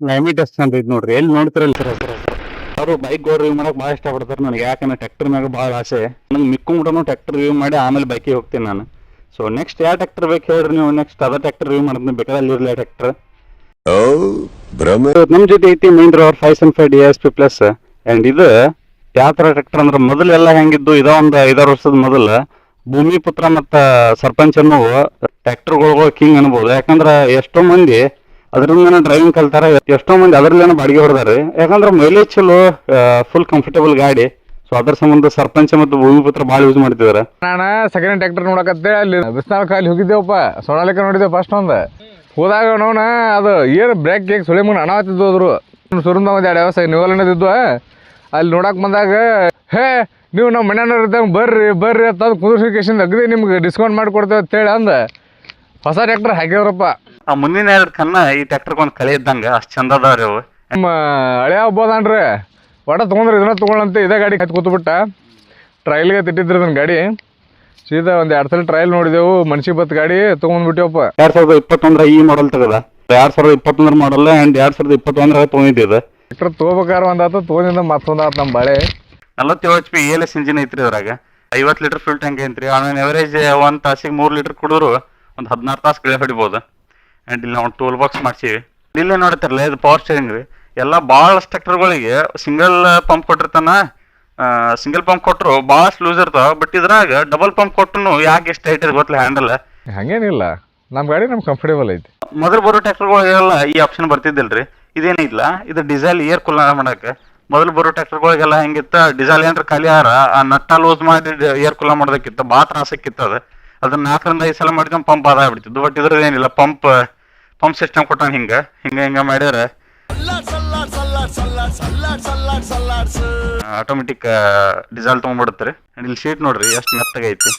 Climate test ಚಂದ ಐತಿ ನೋಡ್ರಿ. ಎಲ್ಲಿ ನೋಡ್ತಿರಲ್ಲ ಸರ್ ಸರ್ ಅವರು ಬೈಕ್ ರಿವ್ಯೂ ಮಾಡಕ್ ಭಾಳ ಇಷ್ಟಪಡ್ತಾರೆ ನನಗೆ. ಯಾಕಂದ್ರೆ ಟ್ರ್ಯಾಕ್ಟರ್ ಮ್ಯಾಗ ಭಾಳ ಆಸೆ. ನಂಗೆ ಮಿಕ್ಕೊಂಬಿಟ್ಟು ಟ್ರ್ಯಾಕ್ಟರ್ ರಿವ್ಯೂ ಮಾಡಿ ಆಮೇಲೆ ಬೈಕಿಗೆ ಹೋಗ್ತೀನಿ ನಾನು. ಸೊ ನೆಕ್ಸ್ಟ್ ಯಾವ ಟ್ರ್ಯಾಕ್ಟರ್ ಬೇಕು ಹೇಳ್ರಿ ನೀವು? ನೆಕ್ಸ್ಟ್ ಅದ ಟ್ರ್ಯಾಕ್ಟರ್ ರಿವ್ಯೂ ಮಾಡ್ತೀನಿ ಬೇಕಾದ್ರೆ ಅಲ್ಲಿರಲಿಲ್ಲ ಟ್ರ್ಯಾಕ್ಟರ್ ನಮ್ಮ ಜೊತೆ ಐತಿ ಮಹೀಂದ್ರ ಅವ್ರ five seven five D S P plus and ಇದು ಯಾವ ಥರ ಟ್ರ್ಯಾಕ್ಟರ್ ಅಂದ್ರೆ ಮೊದಲೆಲ್ಲ ಹೆಂಗಿದ್ದು ಇದೋ ಒಂದು ಐದಾರು ವರ್ಷದ ಮೊದಲು. ಭೂಮಿ ಪುತ್ರ ಮತ್ತು ಸರ್ಪಂಚ್ ಅನ್ನೋ ಟ್ರ್ಯಾಕ್ಟರ್ಗಳು ಕಿಂಗ್ ಅನ್ಬೋದು. ಯಾಕಂದ್ರೆ ಎಷ್ಟೋ ಮಂದಿ ಅದರಿಂದ ಡ್ರೈವಿಂಗ್ ಕಲ್ತಾರೆ. ಎಷ್ಟೋ ಮಂದಿ ಅದರಲ್ಲೇನೋ ಬಾಡಿಗೆ ಹೊಡೆದಾರೆ. ಯಾಕಂದ್ರೆ ಮೈಲೇಜ್ ಚಲೋ ಫುಲ್ ಕಂಫರ್ಟೇಬಲ್ ಗಾಡಿ. ಸೊ ಅದ್ರ ಸಂಬಂಧ ಸರ್ಪಂಚ ಮತ್ತು ಭೂಮಿ ಪುತ್ರ ಭಾಳ ಯೂಸ್ ಮಾಡ್ತಿದಾರೆ. ನಾನು ಸೆಕೆಂಡ್ ಟ್ರ್ಯಾಕ್ಟರ್ ನೋಡಕತ್ತೆ ಅಲ್ಲಿ. ಬಿಸ್ನಾಳ್ ಕಾಲಿ ಹೋಗಿದ್ದೇವಪ್ಪ. ಸೊಣಾಲಿಕ ನೋಡಿದ್ದೇವೆ ಫಸ್ಟ್ ಒಂದು. ಹೋದಾಗ ನೋಣ ಅದು ಏನು ಬ್ರೇಕ್ ಕೇಕ್ ಸುಳಿ ಮುಂದೆ ಅನಾವತ್ತಿದ್ದು ಹೋದ್ರು. ಸುರಂದ ಒಂದು ಎರಡು ಅಲ್ಲಿ ನೋಡಕ್ ಬಂದಾಗ, ಹೇ, ನೀವು ನಮ್ಮ ಮನೆಯವ್ರು ಇದ್ದಂಗೆ ಬರ್ರಿ ಬರ್ರಿ ಅಂತ ಕುದುರ್ಸಿಕೇಶನ್ ಅಗದಿ ನಿಮ್ಗೆ ಡಿಸ್ಕೌಂಟ್ ಮಾಡಿಕೊಡ್ತೇವೆ ಅಂತೇಳಿ ಅಂದ. ಹೊಸ ಟ್ರ್ಯಾಕ್ಟರ್ ಹಾಕಿದ್ರಪ್ಪ ಆ ಮುಂದಿನ ಎರಡು ಕನ್ನ ಈ ಟ್ಯಾಕ್ಟರ್ ಒಂದು ಕಲೆ ಇದ್ದಂಗೆ ಅಷ್ಟು ಚಂದ ಅದಾವ್ರಿ ಅವು ನಮ್ಮ ಹಳೆ ಹಬ್ಬದಾನ್ರಿ ಒಡ ತೊಗೊಂಡ್ರೆ ಇದನ್ನ ತೊಗೊಳಂತ ಇದೇ ಗಾಡಿ ಕತ್ ಕೂತ್ಬಿಟ್ಟ. ಟ್ರೈಲ್ಗೆ ತಿಟ್ಟಿದ್ರಿ ಅದನ್ನ ಗಾಡಿ. ಸೀದಾ ಒಂದು ಎರಡು ಸಲ ಟ್ರೈಲ್ ನೋಡಿದೆವು. ಮನ್ಸಿಗೆ ಬತ್ತು ಗಾಡಿ ತೊಗೊಂಡ್ಬಿಟ್ಟಿವಪ್ಪ ಎರಡ್ ಸಾವಿರದ ಇಪ್ಪತ್ತೊಂದ್ರ ಈ ಮಾಡಲ್ ತಗದ. ಎರಡ್ ಸಾವಿರದ ಇಪ್ಪತ್ತೊಂದರ ಮಾಡಲ್ ಅಂಡ್ ಎರಡ್ ಸಾವಿರದ ಇಪ್ಪತ್ತೊಂದರ ತೊಗೊಂಡಿದ್ದೆ ಟ್ರ್ಯಾಕ್ಟರ್ ತೊಗೋಬೇಕಾರ ಒಂದಾತು ತೊಗೊಂಡಿಂದ ಮತ್ತೊಂದು ಆತು ನಮ್ಮ ಬಳೆ. ನಲವತ್ತೇಳು H P L S engine ಐತ್ರಿ ಅದ್ರಾಗ ಐವತ್ತು ಲೀಟರ್ ಫುಲ್ ಟ್ಯಾಂಕ್ ಐತ್ರಿ. ಆಮೇಲೆ ಎವರೇಜ್ ಒಂದು ತಾಸಿಗೆ ಮೂರು ಲೀಟರ್ ಕುಡಿದ್ರು ಒಂದು ಹದಿನಾರು ತಾಸು ಗಿಳೆ ಹೊಡಿಬೋದು. ಅಂಡ್ ಇಲ್ಲಿ ನಾವು ಟೂಲ್ ಬಾಕ್ಸ್ ಮಾಡ್ಸೀವಿ. ಇಲ್ಲಿ ನೋಡ್ತಿರಲ್ಲ ಇದು ಪವರ್ ಸ್ಟೇರಿಂಗ್ ರೀ. ಎಲ್ಲ ಭಾಳ ಸ್ಟ್ರಕ್ಟರ್ಗಳಿಗೆ ಸಿಂಗಲ್ ಪಂಪ್ ಕೊಟ್ಟಿರ್ತಾನ. ಸಿಂಗಲ್ ಪಂಪ್ ಕೊಟ್ಟರು ಭಾಳಷ್ಟು ಲೂಸ್ ಇರ್ತಾವ. ಬಟ್ ಇದ್ರಾಗ ಡಬಲ್ ಪಂಪ್ ಕೊಟ್ಟನು ಯಾಕೆ ಎಷ್ಟು ಟೈಟ್ ಇದೆ ಗೊತ್ತಿಲ್ಲ ಹ್ಯಾಂಡಲ್ ಹಂಗೇನಿಲ್ಲ. ನಮ್ಮ ಗಾಡಿ ನಮ್ಗೆ ಕಂಫರ್ಟೇಬಲ್ ಐತಿ. ಮೊದಲು ಬರೋ ಟ್ರ್ಯಾಕ್ಟರ್ಗಳಿಗೆಲ್ಲ ಈ ಆಪ್ಷನ್ ಬರ್ತಿದ್ದಿಲ್ರಿ. ಇದೇನಿಲ್ಲ ಇದು ಡೀಸೆಲ್ ಏರ್ ಕೂಲರ್ ಮಾಡಕ್ಕೆ. ಮೊದಲು ಬರೋ ಟ್ರ್ಯಾಕ್ಟರ್ಗಳಿಗೆಲ್ಲ ಹೆಂಗಿತ್ತ? ಡೀಸೆಲ್ ಏನ್ರ ಖಾಲಿ ಆರ ಆ ನಟ್ಟ ಲೂಸ್ ಮಾಡಿ ಏರ್ ಕೂಲರ್ ಮಾಡೋದಕ್ಕಿತ್ತ. ಭಾಳ ತ್ರಾಸಕ್ಕಿತ್ತು ಅದು. ಅದನ್ನ ನಾಲ್ಕರಿಂದ ಐದು ಸಲ ಮಾಡ್ಕೊಂಡು ಪಂಪ್ ಆದ ಬಿಡ್ತಿದ್ದು ಬಟ್ ಇದ್ರದ್ದು ಏನಿಲ್ಲ. ಪಂಪ್ ಪಂಪ್ ಸಿಸ್ಟಮ್ ಕೊಟ್ಟಾನ ಹಿಂಗ. ಹಿಂಗ ಹಿಂಗ ಮಾಡಿದ್ರೆ ಆಟೋಮೆಟಿಕ್ ಡೀಸೆಲ್ ತೊಗೊಂಡ್ಬಿಡುತ್ತೆ ಇಲ್ಲಿ ಶೀಟ್ ನೋಡ್ರಿ, ಎಷ್ಟು ಮೆತ್ತಗೈತಿ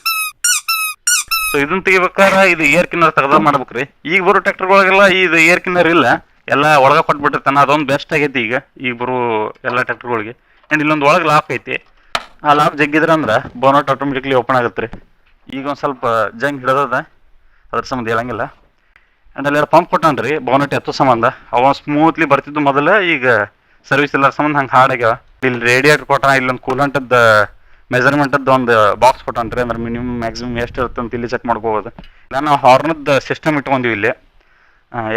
ಸೊ ಇದನ್ನ ತೆಗಿಬೇಕಾದ್ರೆ ಇದು ಏರ್ ಕಿನ್ನರ್ ತೆಗ್ದ ಮಾಡ್ಬೇಕ್ರಿ ಈಗ ಬರೋ ಟ್ರ್ಯಾಕ್ಟರ್ಗಳಿಗೆಲ್ಲ ಇದು ಏರ್ ಕಿನ್ನರ್ ಇಲ್ಲ. ಎಲ್ಲ ಒಳಗೆ ಕೊಟ್ಬಿಟ್ಟಿರ್ತಾನ. ಅದೊಂದು ಬೆಸ್ಟ್ ಆಗೈತಿ ಈಗ. ಈಗ ಬರೋ ಎಲ್ಲ ಟ್ರ್ಯಾಕ್ಟರ್ಗಳಿಗೆ. ಆ್ಯಂಡ್ ಇಲ್ಲೊಂದು ಒಳಗೆ ಲಾಕ್ ಐತಿ. ಆ ಲಾಕ್ ಜಗ್ಗಿದ್ರೆ ಅಂದ್ರೆ ಬೋನಟ್ ಆಟೋಮೆಟಿಕ್ಲಿ ಓಪನ್ ಆಗುತ್ತೆ ರೀ. ಈಗ ಒಂದು ಸ್ವಲ್ಪ ಜಂಗ್ ಹಿಡಿದದ. ಅದ್ರ ಸಂಬಂಧ ಹೇಳಂಗಿಲ್ಲ. ಆ್ಯಂಡ್ ಅಲ್ಲಿ ಪಂಪ್ ಕೊಟ್ಟಾನ್ರಿ ಬೋನಟ್ ಎತ್ತು ಸಂಬಂಧ. ಅವ ಸ್ಮೂತ್ಲಿ ಬರ್ತಿದ್ದು ಮೊದಲ ಈಗ ಸರ್ವಿಸ್ ಎಲ್ಲ ಸಂಬಂಧ ಹಂಗೆ ಹಾಡಾಗ್ಯಾವ. ಇಲ್ಲಿ ರೇಡಿಯೇಟರ್ ಕೊಟ್ಟ ಇಲ್ಲೊಂದು ಕೂಲಂಟದ ಮೆಜರ್ಮೆಂಟದ್ದು ಒಂದು ಬಾಕ್ಸ್ ಕೊಟ್ಟಾನ್ರಿ ಅಂದ್ರೆ ಮಿನಿಮಮ್ ಮ್ಯಾಕ್ಸಿಮಮ್ ಎಷ್ಟು ಇರುತ್ತೆ ಅಂತ ಇಲ್ಲಿ ಚೆಕ್ ಮಾಡ್ಕೋಬೋದು. ಇಲ್ಲ ನಾವು ಹಾರ್ನದ್ದು ಸಿಸ್ಟಮ್ ಇಟ್ಕೊಂಡಿವಿ ಇಲ್ಲಿ.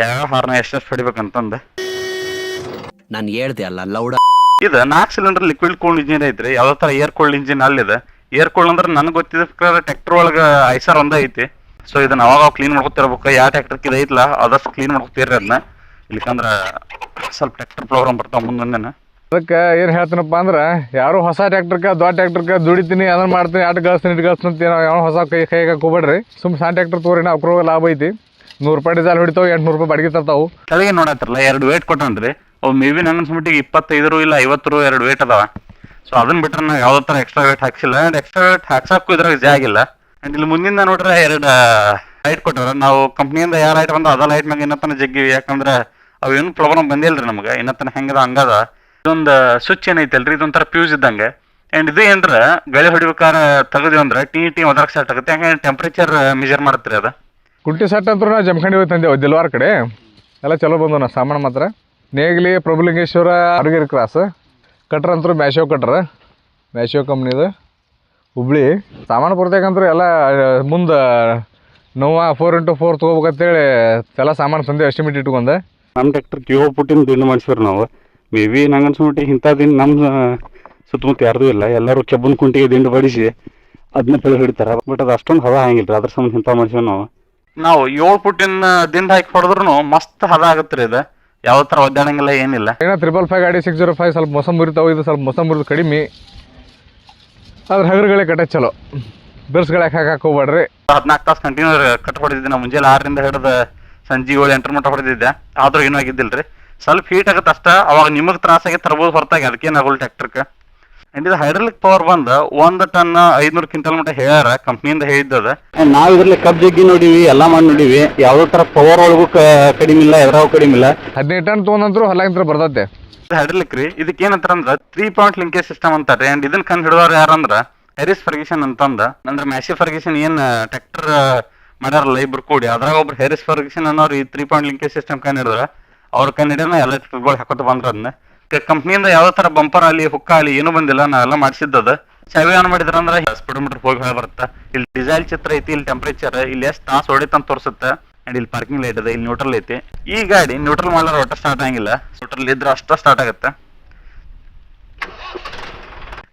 ಯಾವ ಹಾರ್ನ ಎಷ್ಟೆಷ್ಟು ಹೊಡಿಬೇಕಂತಂದು. ನಾನು ಹೇಳ್ದೆ ಅಲ್ಲ ಲೌಡ ಇದು ನಾಲ್ಕು ಸಿಲಿಂಡರ್ ಲಿಕ್ವಿಡ್ ಕೋಲ್ಡ್ ಇಂಜಿನ್ ಐತ್ರಿ ಯಾವ್ದೋ ಥರ ಏರ್ ಕೋಲ್ಡ್ ಇಂಜಿನ್ ಅಲ್ಲಿದೆ. ಏರ್ ಕೋಲ್ಡ್ ಅಂದ್ರೆ ನನಗೆ ಗೊತ್ತಿದ್ದ ಪ್ರಕಾರ ಟ್ರ್ಯಾಕ್ಟರ್ ಒಳಗೆ ಐಸರ್ ಒಂದೇ ಐತಿ. ಸೊ ಇದನ್ನ ಅವಾಗ ಕ್ಲೀನ್ ಮಾಡ್ಕೊತಿರ್ಬೇಕು ಯಾವ ಟ್ರ್ಯಾಕ್ಟರ್ಗೆ ಇದು ಐತ್ಲ ಅದಷ್ಟು ಕ್ಲೀನ್ ಮಾಡ್ಕೊತೀರಿ ಅದನ್ನ ಇಲ್ಲಿಕಂದ್ರ ಸ್ವಲ್ಪ ಟ್ರ್ಯಾಕ್ಟರ್ ಪ್ರೋಗ್ರಾಮ್ ಬರ್ತಾವ ಮುಂದೆ ಅದಕ್ಕೆ ಏನು ಹೇಳ್ತೀನಪ್ಪ ಅಂದ್ರೆ ಯಾರು ಹೊಸ ಟ್ಯಾಕ್ಟರ್ಕ ದೊಡ್ಡ ಟ್ಯಾಕ್ಟರ್ಕ ದುಡಿತೀನಿ ಅದನ್ನ ಮಾಡ್ತೀನಿ ಅಟ್ ಗಳಿಸ್ತೀನಿ ಇಟ್ ಗಳಿಸ್ತೀನಿ ಅಂತ ಏನೋ ಯಾವ ಹೊಸ ಕೈ ಕೈಗೆ ಹಾಕೋಬೇಡ್ರಿ ಸುಮ್ ಸಣ್ಣ ಟ್ಯಾಕ್ಟರ್ ತೋರಿ ಅವ್ರ ಲಾಭ ಐತಿ. ನೂರು ರೂಪಾಯಿ ಡೀಸೆಲ್ ಹೊಡಿತಾವೆ ಎಂಟ್ನೂರು ರೂಪಾಯಿ ಬಾಡಿಗೆ ತರ್ತಾವು. ಕೆಳಗೆ ನೋಡತ್ತಿರಲ್ಲ ಎರಡು ವೇಟ್ ಕೊಟ್ಟನ್ರಿ. ಅವು ಮೇ ಬಿ ನನ್ನ ಮಟ್ಟಿಗೆ ಇಪ್ಪತ್ತೈದರು ಇಲ್ಲ ಐವತ್ತರು ಎರಡು ವೇಟ್ ಅದಾವ. ಸೊ ಅದನ್ನ ಬಿಟ್ರೆ ನಾವು ಯಾವ್ದೋ ಥರ ಎಕ್ಸ್ಟ್ರಾ ವೇಟ್ ಹಾಕ್ಸಿಲ್ಲ. ಆ್ಯಂಡ್ ಎಕ್ಸ್ಟ್ರಾ ವೇಟ್ ಹಾಕ್ಸಕ್ಕೂ ಇದ್ರಾಗ ಜಾಗಿಲ್ಲ ಆ್ಯಂಡ್ ಇಲ್ಲಿ ಮುಂದಿಂದ ನೋಡ್ರೆ ಎರಡು ಲೈಟ್ ಕೊಟ್ಟಾರ ನಾವು ಕಂಪ್ನಿಯಿಂದ ಯಾರು ಲೈಟ್ ಬಂದ ಅದ ಲೈಟ್ ಮ್ಯಾಗ ಇನ್ನತ್ತನ ಜಗ್ಗಿವಿ. ಯಾಕಂದ್ರೆ ಅವೇನು ಪ್ರಾಬ್ಲಮ್ ಬಂದಿಲ್ರಿ ನಮ್ಗೆ. ಇನ್ನತ್ತನ ಹೆಂಗದ, ಹಂಗದ. ಇದೊಂದು ಸ್ವಿಚ್ ಏನೈತಲ್ರಿ? ಇದೊಂಥರ ಫ್ಯೂಸ್ ಇದ್ದಂಗೆ. ಆ್ಯಂಡ್ ಇದು ಏನ್ರ, ಗಳಿ ಹೊಡಿಬೇಕಾರ ತೆಗದ್ವಿ ಅಂದ್ರೆ ಟಿ ಟಿ ಒದರಕ್ಕೆ ಸೆಟ್ ಆಗುತ್ತೆ. ಹಂಗೆ ಟೆಂಪ್ರೇಚರ್ ಮೆಜರ್ ಮಾಡ್ತೀರಿ ಅದು? ಕುಂಟಿ ಸೆಟ್ ಅಂತೂ ನಾವು ಜಮಖಂಡಿ ಹೋಗಿ ತಂದೆವು ದಿಲ್ವಾರ ಕಡೆ. ಎಲ್ಲ ಚಲೋ ಬಂದವು ನಾ ಸಾಮಾನು ಮಾತ್ರ. ನೇಗ್ಲಿ, ಪ್ರಭುಲಿಂಗೇಶ್ವರ, ಅರಗಿರಿ ಕ್ರಾಸ್. ಕಟ್ರ ಅಂತೂ ಮ್ಯಾಶೋ ಕಟ್ರ ಮ್ಯಾಶೋ ಕಂಪ್ನಿದು ಹುಬ್ಳಿ ಸಾಮಾನು ಕೊಡ್ತೇಕಂದ್ರೆ ಎಲ್ಲ ಮುಂದೆ ನೋವಾ ಫೋರ್ ಇಂಟು ಫೋರ್ ತೊಗೋಬೇಕಂತೇಳಿ ಎಲ್ಲ ಸಾಮಾನು ತಂದೆ ಎಸ್ಟಿಮೇಟ್ ಇಟ್ಕೊಂಡೆ. ನಮ್ಮ ಟ್ರ್ಯಾಕ್ಟರ್ ಕ್ಯೂ ಹೋಗ್ಬಿಟ್ಟಿನ ದಿಂಡು ಮಾಡಿಸಿವ್ರಿ ನಾವು. ಮೇ ಬಿ ನಂಗೆ ಅನ್ಸ್ಬಿಟ್ಟು ಇಂಥ ದಿನ ನಮ್ಮ ಸುತ್ತಮುತ್ತ ಯಾರ್ದು ಇಲ್ಲ. ಎಲ್ಲರೂ ಕೆಬ್ಬನ ಕುಂಟಿಗೆ ದಿಂಡು ಬಡಿಸಿ ಅದನ್ನ ಬೆಳೆ ಹಿಡಿತಾರೆ. ಬಟ್ ಅದು ಅಷ್ಟೊಂದು ಹದ ಹಂಗಿಲ್ಲ ಅದ್ರ ಸಂಬಂಧ ಇಂಥ ಮಾಡಿಸಿವಿ ನಾವು. ನಾವು ಏಳು ಪುಟ್ಟಿನ ದಿಂಡು ಹಾಕಿ ಹೊಡೆದ್ರು ಮಸ್ತ್ ಹದ ಆಗತ್ತೆ ರೀ ಇದು. ಯಾವ ಥರ ಒದ್ದಾಡಂಗಿಲ್ಲ ಏನಿಲ್ಲ. ಏನೋ ತ್ರಿಬಲ್ ಫೈವ್ ಗಾಡಿ ಸಿಕ್ಸ್ ಜೀರೋ ಫೈವ್ ಸ್ವಲ್ಪ ತಾವು ಇದು ಸ್ವಲ್ಪ ಮೊಸಂಬರಿದು ಕಡಿಮೆ. ಅದ್ರ ಹಗರುಗಳೇ ಕಟ್ಟ ಚಲೋ. ಬಿರ್ಸ್ಗಳಕ್ಕೆ ಯಾಕೆ ಹಾಕಕ್ಕೆ ಹೋಗ್ಬೇಡ್ರಿ ಹದಿನಾಲ್ಕು ತಾಸು ಕಂಟಿನ್ಯೂ ಕಟ್ ಹೊಡೆದಿದ್ದೆ ನಾವು ಮುಂಜಾನೆ ಆರರಿಂದ ಹಿಡಿದು ಸಂಜೆ ಏಳು ಎಂಟರ ಮಟ್ಟ ಹೊಡೆದಿದ್ದೆ. ಆದ್ರೂ ಏನೂ ಆಗಿದ್ದಿಲ್ರಿ. ಸ್ವಲ್ಪ ಹೀಟ್ ಆಗುತ್ತೆ ಅಷ್ಟ ಅವಾಗ ನಿಮಗೆ ತ್ರಾಸಾಗಿ ತರ್ಬೋದು ಹೊರತಾಗಿ. ಅದಕ್ಕೇನು ಆಗೋಲ್ಲ ಟ್ರ್ಯಾಕ್ಟರ್ಕ ಅಂಡ್ ಇದು ಹೈಡ್ರಲಿಕ್ ಪವರ್ ಬಂದು ಒಂದು ಟನ್ ಐದ್ನೂರು ಕ್ವಿಂಟಲ್ ಮಟ್ಟ ಹೇಳ್ಯಾರ ಕಂಪ್ನಿಯಿಂದ ಹೇಳಿದ್ದದ. ನಾವು ಇದ್ರಲ್ಲಿ ಕಬ್ ಜಗ್ಗಿ ನೋಡಿವಿ ಎಲ್ಲ ಮಾಡಿ ನೋಡಿವಿ. ಯಾವುದೇ ಥರ ಪವರ್ ಒಳಗೂ ಕಡಿಮೆ ಇಲ್ಲ ಎದ್ರಾಗೂ ಕಡಿಮೆ ಇಲ್ಲ. ಹದಿನೈದು ಟನ್ ತೊಗೊಂಡ್ರು ಹೊಲಾಗಿಂತ್ರ ಬರ್ತೈತೆ ಹೈಡ್ರಾಲಿಕ್ ರೀ ಇದಕ್ಕೆ ಏನಂತಾರ ಅಂದ್ರ ತ್ರೀ ಪಾಯಿಂಟ್ ಲಿಂಕೇಜ್ ಸಿಸ್ಟಮ್ ಅಂತಾರೆ. ಅಂಡ್ ಇದನ್ನ ಕಂಡು ಹಿಡಿದವ್ರು ಯಾರಂದ್ರ ಹೆರಿಸ್ ಫರ್ಗಿಸನ್ ಅಂತಂದ. ಅಂದ್ರೆ ಮ್ಯಾಸಿ ಫರ್ಗಿಸನ್ ಏನ್ ಟ್ರ್ಯಾಕ್ಟರ್ ಮಾಡ್ಯಾರಲ್ಲ ಇಬ್ರು ಕೂಡಿ. ಅದ್ರಾಗ ಒಬ್ರು ಹೆರಿಸ್ ಫರ್ಗಿಸನ್ ಅನ್ನೋರು ಈ ತ್ರೀ ಪಾಯಿಂಟ್ ಲಿಂಕೇಜ್ ಸಿಸ್ಟಮ್ ಕಂಡು ಹಿಡಿದ್ರ. ಅವ್ರ ಕನ್ನಡಿನ ಎಲ್ಲ ಟ್ರಿಪ್ಗಳು ಹಾಕೋತ ಬಂದ್ರ ಅದನ್ನ ಕಂಪ್ನಿಯಿಂದ ಯಾವ ತರ ಬಂಪರ್ ಆಗಲಿ ಹುಕ್ಕ ಆಗಲಿ ಏನು ಬಂದಿಲ್ಲ. ನಾವೆಲ್ಲ ಮಾಡಿಸಿದ್ದದ. ಚಾವಿ ಆನ್ ಮಾಡಿದ್ರ ಅಂದ್ರೆ ಸ್ಪೀಡೋಮೀಟರ್ ಹೋಗಿ ಬರುತ್ತೆ. ಇಲ್ಲಿ ಡಿಸೈಲ್ ಚಿತ್ರ ಐತಿ, ಇಲ್ಲಿ ಟೆಂಪರೇಚರ್ ಇಲ್ಲಿ ಎಷ್ಟು ತಾಸು ಹೊಡಿತಂತ ತೋರಿಸುತ್ತೆ. ಅಂಡ್ ಇಲ್ಲಿ ಪಾರ್ಕಿಂಗ್ ಲೈಟ್ ಇದೆ, ಇಲ್ಲಿ ನ್ಯೂಟ್ರಲ್ ಐತಿ. ಈ ಗಾಡಿ ನ್ಯೂಟ್ರಲ್ ಮಾಡಿದ್ರೆ ಒಟ್ಟ ಸ್ಟಾರ್ಟ್ ಆಗಿಲ್ಲ ನ್ಯೂಟ್ರಲ್ ಇದ್ರೆ ಅಷ್ಟ ಸ್ಟಾರ್ಟ್ ಆಗುತ್ತೆ.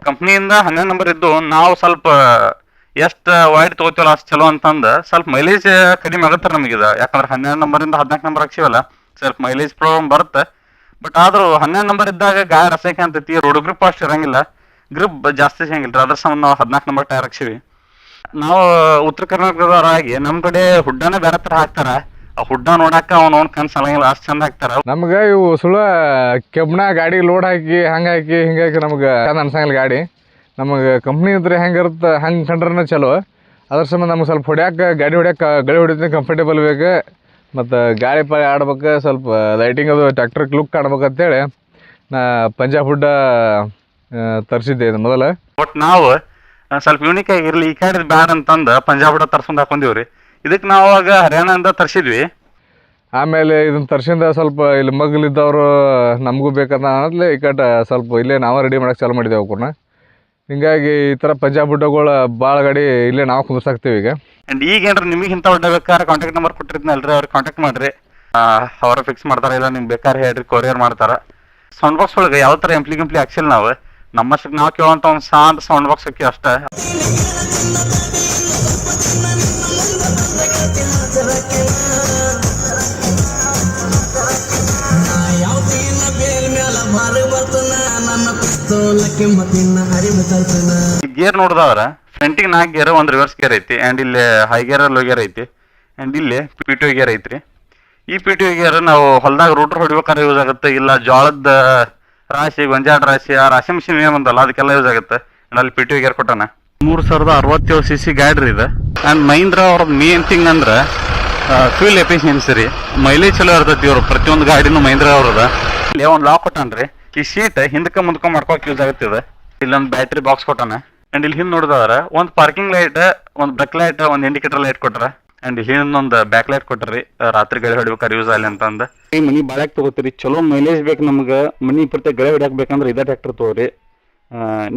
ಕಂಪ್ನಿಯಿಂದ ಹನ್ನೆರಡು ನಂಬರ್ ಇದ್ದು, ನಾವು ಸ್ವಲ್ಪ ಎಷ್ಟು ವೈಡ್ ತಗೋತೀವಲ್ಲ ಅಷ್ಟು ಚಲೋ ಅಂತಂದು, ಸ್ವಲ್ಪ ಮೈಲೇಜ್ ಕಡಿಮೆ ಆಗುತ್ತೆ ನಮಗಿದ ಯಾಕಂದ್ರೆ ಹನ್ನೆರಡು ನಂಬರಿಂದ ಹದಿನಾಲ್ಕು ನಂಬರ್ ಹಾಕ್ಸಿವಲ್ಲ, ಸ್ವಲ್ಪ ಮೈಲೇಜ್ ಪ್ರಾಬ್ಲಮ್ ಬರುತ್ತೆ. ಬಟ್ ಆದರೂ ಹನ್ನೆರಡು ನಂಬರ್ ಇದ್ದಾಗ ಗಾಯ ರಸಕ್ಕೆ ಅಂತೈತಿ ರೋಡ್ ಗ್ರಿಪ್ ಅಷ್ಟು ಇರಂಗಿಲ್ಲ. ಗ್ರಿಪ್ ಜಾಸ್ತಿ ಸಿಗಂಗಿಲ್ಲ. ಅದ್ರ ಸಂಬಂಧ ನಾವು ಹದಿನಾಲ್ಕು ನಂಬರ್ ಟೈರ್ ಹಾಕ್ಸಿವಿ. ನಾವು ಉತ್ತರ ಕರ್ನಾಟಕದವರಾಗಿ ನಮ್ಮ ಕಡೆ ಹುಡ್ಡಾನ ಬೇರೆ ತರ ಹಾಕ್ತಾರ. ಆ ಹುಡ್ಡ ನೋಡಾಕ ಅವ್ನ ಅವ್ನ ಕನ್ಸ ಅಲ್ಲ ಅಷ್ಟು ಚಂದ ಹಾಕ್ತಾರ. ನಮ್ಗ ಇವು ಸುಳ ಕೆಬ್ಣ ಗಾಡಿ ಲೋಡ್ ಹಾಕಿ ಹಂಗ ಹಾಕಿ ಹಿಂಗ ಹಾಕಿ ನಮ್ಗೆ ಚಂದ ಅನ್ಸಂಗಿಲ್ಲ ಗಾಡಿ. ನಮಗೆ ಕಂಪ್ನಿ ಇದ್ರೆ ಹೆಂಗಿರುತ್ತೆ ಹಂಗೆ ಕಂಡ್ರನ ಚಲೋ. ಅದ್ರ ಸಂಬಂಧ ನಮ್ಗೆ ಸ್ವಲ್ಪ ಹೊಡ್ಯಾಕ ಗಾಡಿ ಹೊಡ್ಯಾಕ ಗಾಡಿ ಹೊಡಿತೀನಿ ಕಂಫರ್ಟೇಬಲ್ ಬೇಕು. ಮತ್ತು ಗಾಳಿ ಪಾಳಿ ಆಡ್ಬೇಕು ಸ್ವಲ್ಪ ಲೈಟಿಂಗ್ ಅದು ಟ್ಯಾಕ್ಟ್ರಿಗೆ ಲುಕ್ ಕಾಣ್ಬೇಕು ಅಂತೇಳಿ ನಾ ಪಂಜಾಬ್ ಹುಡ್ಡ ತರಿಸಿದ್ದೆ ಇದು ಮೊದಲು. ಬಟ್ ನಾವು ಸ್ವಲ್ಪ ಯೂನಿಕ್ ಆಗಿರ್ಲಿ ಈ ಕಡೆ ಬ್ಯಾಡ್ ಅಂತಂದ ಪಂಜಾಬ್ ಹುಡ ತರ್ಸ್ಕೊಂಡ್ ಹಾಕೊಂಡಿವ್ರಿ. ಇದಕ್ಕೆ ನಾವು ಅವಾಗ ಹರಿಯಾಣದಿಂದ ತರ್ಸಿದ್ವಿ. ಆಮೇಲೆ ಇದನ್ನ ತರ್ಸಿಂದ ಸ್ವಲ್ಪ ಇಲ್ಲಿ ಮಗ್ಲಿದ್ದವರು ನಮಗೂ ಬೇಕಂತ ಅನ್ನೋದ್ಲೆ ಈ ಕಡೆ ಸ್ವಲ್ಪ ಇಲ್ಲೇ ನಾವು ರೆಡಿ ಮಾಡಕ್ಕೆ ಚಾಲು ಮಾಡಿದ್ದೇವೆ ಅವ್ರನ್ನ ಹಿಂಗಾಗಿ ಈ ಥರ ಪಂಜಾಬ್ ಹುಡ್ಡಗಳು ಭಾಳ ಗಾಡಿ ಇಲ್ಲೇ ನಾವು ಕುಂದಿರ್ಸಾಕ್ತೀವಿ ಈಗ. ಆ್ಯಂಡ್ ಈಗ ಏನಾರ ನಿಮಗೆ ಇಂಥ ಹುಡ್ಡ ಬೇಕಾದ್ರೆ ಕಾಂಟ್ಯಾಕ್ಟ್ ನಂಬರ್ ಕೊಟ್ಟಿರ್ತೀನಲ್ರಿ ಅವ್ರಿಗೆ ಕಾಂಟ್ಯಾಕ್ಟ್ ಮಾಡಿರಿ. ಅವರು ಫಿಕ್ಸ್ ಮಾಡ್ತಾರೆ ಇಲ್ಲ ನಿಮ್ಗೆ ಬೇಕಾದ್ರೆ ಹೇಳ್ರಿ ಕೊರಿಯರ್ ಮಾಡ್ತಾರೆ. ಸೌಂಡ್ ಬಾಕ್ಸ್ ಒಳಗೆ ಯಾವ ಥರ ಎಂಪ್ಲಿ ಗಿಂಪ್ಲಿ ಹಾಕ್ಸಿಲ್ಲ ನಾವು? ನಮ್ಮಷ್ಟಕ್ಕೆ ನಾವು ಕೇಳುವಂತ ಒಂದು ಸಾಂದ್ ಸೌಂಡ್ ಬಾಕ್ಸ್ ಅಕ್ಕಿ ಅಷ್ಟೇ. ಗೇರ್ ನೋಡಿದವ್ರ, ಫ್ರಂಟಿಗೆ ನಾಲ್ಕು ಗೇರ್, ಒಂದು ರಿವರ್ಸ್ ಗೇರ್ ಐತಿ ಆ್ಯಂಡ್ ಇಲ್ಲಿ ಹೈ ಗೇರ್ ಲೋ ಗೇರ್ ಐತಿ ಆ್ಯಂಡ್ ಇಲ್ಲಿ ಪಿ ಟಿ ಗೇರ್ ಐತ್ರಿ. ಈ ಪಿ ಟಿ ಗೇರ್ ನಾವು ಹೊಲದಾಗ ರೂಟರ್ ಹೊಡಿಬೇಕಾದ್ರೆ ಯೂಸ್ ಆಗುತ್ತೆ, ಇಲ್ಲ ಜೋಳದ ರಾಶಿ, ಗೊಂಜಾಳ ರಾಶಿ, ಆ ರಾಶಿ ಮಿಷಿನ್ ಏನು ಬಂದಲ್ಲ ಅದಕ್ಕೆಲ್ಲ ಯೂಸ್ ಆಗುತ್ತೆ. ಅಂಡ್ ಅಲ್ಲಿ ಪಿ ಟಿ ಗೇರ್ ಕೊಟ್ಟಾನ. ಮೂರು ಸಾವಿರದ ಅರವತ್ತೇಳು ಸಿ ಸಿ ಗಾಡಿ ಇದೆ. ಆ್ಯಂಡ್ ಮಹೀಂದ್ರ ಅವ್ರದ್ದು ಮೇನ್ ಥಿಂಗ್ ಅಂದ್ರೆ ಫ್ಯೂಲ್ ಎಫಿಷಿಯನ್ಸಿ ರೀ. ಮೈಲೇಜ್ ಚಲೋ ಇರ್ತೈತಿ ಇವರು. ಪ್ರತಿಯೊಂದು ಗಾಡಿನೂ ಮಹೀಂದ್ರ ಅವ್ರದ ಇಲ್ಲಿ ಒಂದು ಲಾಕ್ ರೀ. ಈ ಶೀಟ್ ಹಿಂದಕ್ಕೆ ಮುಂದಕ್ಕೆ ಮಾಡ್ಕೊಕ್ ಯೂಸ್ ಆಗುತ್ತೆ ಇದು. ಇಲ್ಲೊಂದು ಬ್ಯಾಟ್ರಿ ಬಾಕ್ಸ್ ಕೊಟ್ಟಾನ. ಅಂಡ್ ಇಲ್ಲಿ ಹಿಂದೆ ನೋಡಿದ್ರೆ ಒಂದು ಪಾರ್ಕಿಂಗ್ ಲೈಟ್ ಒಂದು ಬ್ರೆಕ್ ಲೈಟ್ ಒಂದು ಇಂಡಿಕೇಟರ್ ಲೈಟ್ ಕೊಟ್ರ. ಅಂಡ್ ಇನ್ನೊಂದು ಹಿಂದೊಂದು ಬ್ಯಾಕ್ ಲೈಟ್ ಕೊಟ್ರಿ ರಾತ್ರಿ ಗೆಳೆ ಹೊಡಿಬೇಕಾದ್ರೆ ಯೂಸ್ ಆಗಲಿ ಅಂತಂದ. ಈ ಮನಿ ಬಾಳ್ಯಾಕ್ ತಗೋತೀರಿ ಚಲೋ ಮೈಲೇಜ್ ಬೇಕು ನಮ್ಗೆ. ಮನಿ ಪ್ರತಿ ಗೆಳೆ ಹೊಡಿಯಾಕ ಬೇಕಂದ್ರೆ ಇದೇ ಟ್ರ್ಯಾಕ್ಟರ್ ತಗೋರಿ.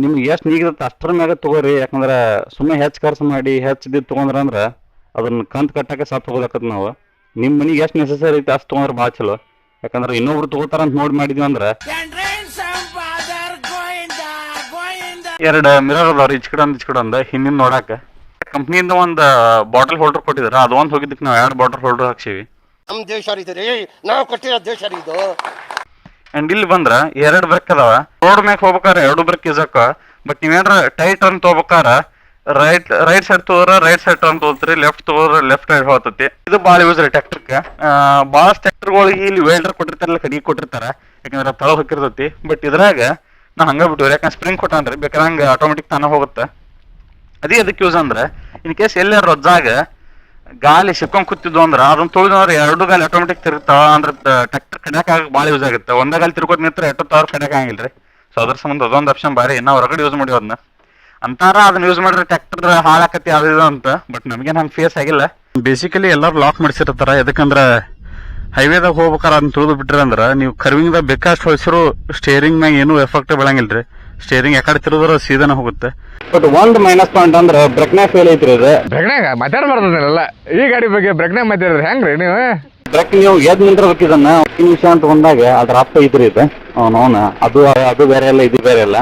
ನಿಮ್ಗೆ ಎಷ್ಟು ನೀಗಿರುತ್ತೆ ಅಷ್ಟರ ಮ್ಯಾಗ ತಗೋರಿ. ಯಾಕಂದ್ರೆ ಸುಮ್ಮನೆ ಹೆಚ್ಚು ಖರ್ಚು ಮಾಡಿ ಹೆಚ್ಚಿದ್ದು ತೊಗೊಂಡ್ರ ಅಂದ್ರೆ ಅದನ್ನ ಕಂತು ಕಟ್ಟಕ್ಕೆ ಸಾಪ್ ತಗೋದಾಕತ್ ನಾವು. ನಿಮ್ಮ ಮನಿಗೆ ಎಷ್ಟು ನೆಸೆಸರಿ ಐತೆ ಅಷ್ಟು ತೊಗೊಂಡ್ರೆ ಭಾಳ ಚಲೋ. ಯಾಕಂದ್ರೆ ಇನ್ನೊಬ್ರು ತಗೋತಾರ ಅಂತ ನೋಡಿ ಮಾಡಿದ್ವಿ ಅಂದ್ರೆ. ಎರಡು ಮಿರರ್ ಅದಾವ್ರಿ. ಈಚ್ ಕಡೆ ಒಂದು ಈಚ್ ಕಡೆ ಒಂದು. ಹಿಂದಿನ ನೋಡಾಕ. ಕಂಪ್ನಿಯಿಂದ ಒಂದು ಬಾಟಲ್ ಹೋಲ್ಡರ್ ಕೊಟ್ಟಿದ್ರ ಅದು ಒಂದ್ ಹೋಗಿದ್ದಕ್ಕೆ ನಾವು ಎರಡು ಬಾಟಲ್ ಹೋಲ್ಡರ್ ಹಾಕ್ಸಿವಿ. ನಮ್ಮ ದೇಶ ರೀ ರೀ ನಾವು ಕೊಟ್ಟಿರೋ ದೇಶ ರೀ ಇದು. ಅಂಡ್ ಇಲ್ಲಿ ಬಂದ್ರ ಎರಡು ಬ್ರೇಕ್ ಅದಾವ. ರೋಡ್ ಮ್ಯಾಕ್ ಹೋಗ್ಬೇಕಾರ ಎರಡು ಬ್ರೇಕ್ ಇಸಕ್ಕ ಬಟ್ ನೀವೇನ್ರ ಟೈಟ್ ಟರ್ನ್ ತಗೋಬೇಕಾರ ರೈಟ್ ರೈಟ್ ಸೈಡ್ ತಗೋರ ರೈಟ್ ಸೈಡ್ ಟರ್ನ್ ತಗೋತ್ರಿ ಲೆಫ್ಟ್ ತಗೋರ ಲೆಫ್ಟ್ ಸೈಡ್ ಹೋಗ್ತತಿ. ಇದು ಭಾಳ ಯೂಸ್ ರೀ ಟ್ಯಾಕ್ಟರ್ಗೆ ಭಾಳ ಟ್ರ್ಯಾಕ್ಟರ್ಗಳಿಗೆ ಇಲ್ಲಿ ವೆಲ್ಡರ್ ಕೊಟ್ಟಿರ್ತಾರಲ್ಲ ಕಡಿಗೆ ಕೊಟ್ಟಿರ್ತಾರ. ಯಾಕಂದ್ರೆ ತಳ ಹೋಗಿರ್ತೈತಿ ಬಟ್ ಇದ್ರಾಗ ನಾ ಹಂಗ ಬಿಟ್ಟು ಯಾಕಂದ್ರೆ ಸ್ಪ್ರಿಂಗ್ ಕೊಟ್ಟಾನ್ರಿ ಬೇಕಾದ್ರೆ ಹಂಗೆ ಆಟೋಮೆಟಿಕ್ ತಾನ ಹೋಗುತ್ತೆ. ಅದೇ ಅದಕ್ಕೆ ಯೂಸ್ ಅಂದ್ರೆ ಇನ್ ಕೇಸ್ ಎಲ್ಲಾರ ರೊಜ್ಜಾಗ ಗಾಲಿ ಸಿಕ್ಕೊಂಡ್ ಕೂತಿದ್ವು ಅಂದ್ರೆ, ಅದನ್ನ ತೊಳೆದ್ರೆ ಎರಡು ಗಾಲಿ ಆಟೋಮೆಟಿಕ್ ತಿರುಗ್ತಾವ ಅಂದ್ರೆ ಟ್ರ್ಯಾಕ್ಟರ್ ಕಡ್ಯಾಕ ಭಾಳ ಯೂಸ್ ಆಗುತ್ತೆ. ಒಂದ ಗಾಲಿ ತಿರ್ಕೊಂಡ್ ನಿಂತ್ರೆ ಎಟ್ಟು ತಾವ್ರ ಕಡ್ಯಾಕ ಆಗಿಲ್ಲ ರೀ ಸೊ ಅದ್ರ ಸಂಬಂಧ ಅದೊಂದು ಆಪ್ಷನ್ ಬಾರಿ. ನಾವು ಹೊರಗಡೆ ಯೂಸ್ ಮಾಡಿ ಅದನ್ನ ಅಂತಾರ ಅದನ್ನ ಯೂಸ್ ಮಾಡಿದ್ರೆ ಟ್ರ್ಯಾಕ್ಟರ್ ಹಾಳಾಕತಿ, ಅದು ಅಂತ. ಬಟ್ ನಮಗೇನು ಹಂಗೆ ಫೇಸ್ ಆಗಿಲ್ಲ. ಬೇಸಿಕಲಿ ಎಲ್ಲರೂ ಲಾಕ್ ಮಾಡಿಸಿರ್ತಾರ ಯಾಕಂದ್ರೆ ಹೈವೇದಾಗ ಹೋಗ್ಬೇಕಾರ ಅದನ್ನ ತುಳಿದು ಬಿಟ್ರಿ ಅಂದ್ರೆ, ನೀವು ಕರ್ವಿಂಗ್ದಾಗ ಬೇಕಾಷ್ಟು ಹೊಳಿಸಿರು ಸ್ಟೇರಿಂಗ್ ಮ್ಯಾಗ ಏನೂ ಎಫೆಕ್ಟ್ ಬೆಳಂಗಿಲ್ಲ ರೀ ಸ್ಟೇರಿಂಗ್ ಯಾಕಡೆ ತಿರುದ್ರ ಸೀದಾನ ಹೋಗುತ್ತೆ. ಬಟ್ ಒಂದ್ ಮೈನಸ್ ಪಾಯಿಂಟ್ ಅಂದ್ರೆ ಬ್ರೇಕ್ನಾಗ ಫೇಲ್ ಐತ್ರಿ ಇದು ಬ್ರೆಗ್ನಾಗ ಮಾತಾಡ್ಬಾರ್ದಲ್ಲ ಈ ಗಾಡಿ ಬಗ್ಗೆ ಬ್ರೆಗ್ನಾಗ ಮಾತಾಡಿದ್ರೆ ಹೆಂಗ್ರಿ ನೀವು? ಬ್ರೇಕ್ ನೀವು ಎದ್ ನಿಂತಿರ್ಬೇಕು ಇದನ್ನ ನಿಮಿಷ ಅಂತ ಬಂದಾಗ ಅದ್ರ ಅಪ್ಪ ಐತ್ರಿ ಇದು. ಅವನವನ ಅದು ಅದು ಬೇರೆ ಅಲ್ಲ ಇದು ಬೇರೆ ಅಲ್ಲ.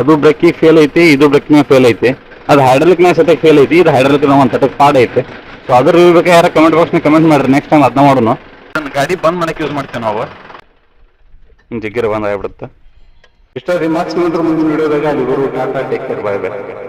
ಅದು ಬ್ರೇಕಿಗೆ ಫೇಲ್ ಐತಿ ಇದು ಬ್ರೇಕ್ನಾಗ ಫೇಲ್ ಐತಿ. ಅದು ಹೈಡ್ರಲಿಕ್ನಾಗ ಸತಕ್ ಫೇಲ್ ಐತಿ ಇದು ಹೈಡ್ರಲಿಕ್ ಒಂದು ಸತಕ್ ಪಾಡ್ ಐತಿ. ಸೊ ಅದ್ರ ರಿವ್ಯೂ ಬೇಕಾ ಯಾರ ಕಮೆಂಟ್ ಬಾಕ್ಸ್ನ ಕಮೆಂಟ್ ಮಾಡ್ರಿ ನೆಕ್ಸ್ಟ್ ಟೈಮ್ ಅದನ್ನ ಮಾಡೋಣ ಗಾಡಿ ಬಂದ್ ಮನೆಗೆ ಯೂಸ್ ಮಾಡ್ತೇವೆ ನಾವು. ನಿಮ್ಮ ಬಂದ್ ಆಗ್ಬಿಡುತ್ತೆ. ಇಷ್ಟ ರಿಮಾರ್ಕ್ಸ್ ಮಾತ್ರ ಮುಂದಿನ ಅಲ್ಲಿ tata take care bye bye